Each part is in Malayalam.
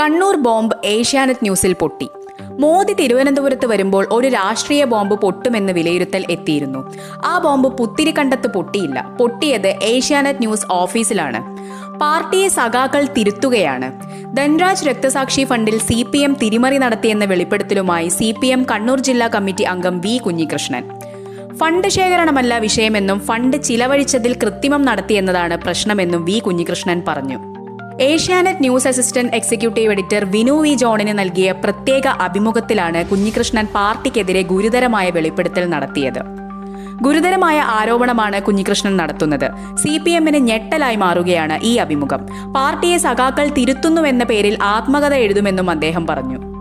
കണ്ണൂർ ബോംബ് ഏഷ്യാനെറ്റ് ന്യൂസിൽ പൊട്ടി. മോദി തിരുവനന്തപുരത്ത് വരുമ്പോൾ ഒരു രാഷ്ട്രീയ ബോംബ് പൊട്ടുമെന്ന് വിലയിരുത്തൽ എത്തിയിരുന്നു. ആ ബോംബ് പുത്തിരി പുത്തിരിക്കണ്ടത്ത് പൊട്ടിയില്ല. പൊട്ടിയത് ഏഷ്യാനെറ്റ് ന്യൂസ് ഓഫീസിലാണ്. പാർട്ടിയെ സഖാക്കൾ തിരുത്തുകയാണ്. ധൻരാജ് രക്തസാക്ഷി ഫണ്ടിൽ സി പി എം തിരിമറി നടത്തിയെന്ന വെളിപ്പെടുത്തലുമായി സി പി എം കണ്ണൂർ ജില്ലാ കമ്മിറ്റി അംഗം വി കുഞ്ഞികൃഷ്ണൻ. ഫണ്ട് ശേഖരണമല്ല വിഷയമെന്നും ഫണ്ട് ചിലവഴിച്ചതിൽ കൃത്രിമം നടത്തിയെന്നതാണ് പ്രശ്നമെന്നും വി കുഞ്ഞികൃഷ്ണൻ പറഞ്ഞു. Asianet news assistant executive editor Vinu V ജോണിന് നൽകിയ പ്രത്യേക അഭിമുഖത്തിലാണ് കുഞ്ഞികൃഷ്ണൻ പാർട്ടിക്കെതിരെ ഗുരുതരമായ വെളിപ്പെടുത്തൽ നടത്തിയത്. ഗുരുതരമായ ആരോപണമാണ് കുഞ്ഞികൃഷ്ണൻ നടത്തുന്നത്. സി പി എമ്മിന് ഞെട്ടലായി മാറുകയാണ് ഈ അഭിമുഖം. പാർട്ടിയെ സഖാക്കൾ തിരുത്തുന്നുവെന്ന പേരിൽ ആത്മകഥ എഴുതുമെന്നും അദ്ദേഹം പറഞ്ഞു.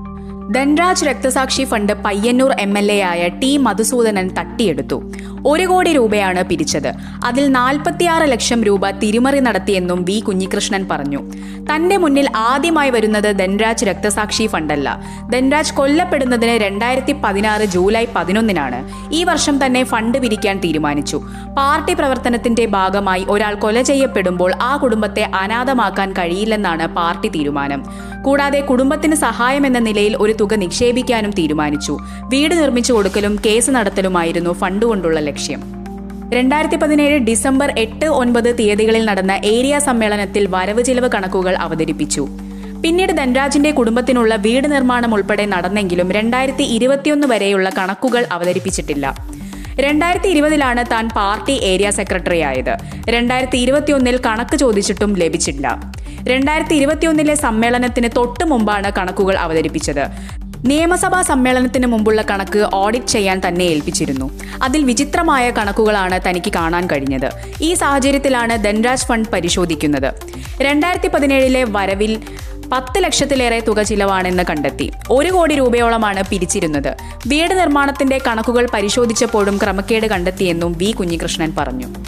ധൻരാജ് രക്തസാക്ഷി fund Payyanur M L A ആയ ടി മധുസൂദനൻ തട്ടിയെടുത്തു. ഒരു കോടി രൂപയാണ് പിരിച്ചത്. അതിൽ നാൽപ്പത്തിയാറ് ലക്ഷം രൂപ തിരിമറി നടത്തിയെന്നും വി കുഞ്ഞികൃഷ്ണൻ പറഞ്ഞു. തന്റെ മുന്നിൽ ആദ്യമായി വരുന്നത് ധൻരാജ് രക്തസാക്ഷി ഫണ്ടല്ല. ധൻരാജ് കൊല്ലപ്പെടുന്നതിന് രണ്ടായിരത്തി പതിനാറ് ജൂലൈ പതിനൊന്നിനാണ് ഈ വർഷം തന്നെ ഫണ്ട് പിരിക്കാൻ തീരുമാനിച്ചു. പാർട്ടി പ്രവർത്തനത്തിന്റെ ഭാഗമായി ഒരാൾ കൊല ചെയ്യപ്പെടുമ്പോൾ ആ കുടുംബത്തെ അനാഥമാക്കാൻ കഴിയില്ലെന്നാണ് പാർട്ടി തീരുമാനം. കൂടാതെ കുടുംബത്തിന് സഹായം എന്ന നിലയിൽ ഒരു തുക നിക്ഷേപിക്കാനും തീരുമാനിച്ചു. വീട് നിർമ്മിച്ചു കൊടുക്കലും കേസ് നടത്തലുമായിരുന്നു ഫണ്ട് കൊണ്ടുള്ള ലക്ഷ്യം. രണ്ടായിരത്തി പതിനേഴ് ഡിസംബർ എട്ട് ഒൻപത് തീയതികളിൽ നടന്ന ഏരിയ സമ്മേളനത്തിൽ വരവ് ചിലവ് കണക്കുകൾ അവതരിപ്പിച്ചു. പിന്നീട് ധൻരാജിന്റെ കുടുംബത്തിനുള്ള വീട് നിർമ്മാണം ഉൾപ്പെടെ നടന്നെങ്കിലും രണ്ടായിരത്തി ഇരുപത്തിയൊന്ന് വരെയുള്ള കണക്കുകൾ അവതരിപ്പിച്ചിട്ടില്ല. രണ്ടായിരത്തി ഇരുപതിലാണ് താൻ പാർട്ടി ഏരിയ സെക്രട്ടറി ആയത് രണ്ടായിരത്തി ഇരുപത്തിയൊന്നിൽ കണക്ക് ചോദിച്ചിട്ടും ലഭിച്ചില്ല. രണ്ടായിരത്തി ഇരുപത്തിയൊന്നിലെ സമ്മേളനത്തിന് തൊട്ടു മുമ്പാണ് കണക്കുകൾ അവതരിപ്പിച്ചത്. നിയമസഭാ സമ്മേളനത്തിന് മുമ്പുള്ള കണക്ക് ഓഡിറ്റ് ചെയ്യാൻ തന്നെ ഏൽപ്പിച്ചിരുന്നു. അതിൽ വിചിത്രമായ കണക്കുകളാണ് തനിക്ക് കാണാൻ കഴിഞ്ഞത്. ഈ സാഹചര്യത്തിലാണ് ധൻരാജ് ഫണ്ട് പരിശോധിക്കുന്നത്. രണ്ടായിരത്തി പതിനേഴിലെ വരവിൽ പത്ത് ലക്ഷത്തിലേറെ തുക ചിലവാണെന്ന് കണ്ടെത്തി. ഒരു കോടി രൂപയോളമാണ് പിരിച്ചിരുന്നത്. വീട് നിർമ്മാണത്തിന്റെ കണക്കുകൾ പരിശോധിച്ചപ്പോഴും ക്രമക്കേട് കണ്ടെത്തിയെന്നും വി കുഞ്ഞികൃഷ്ണൻ പറഞ്ഞു.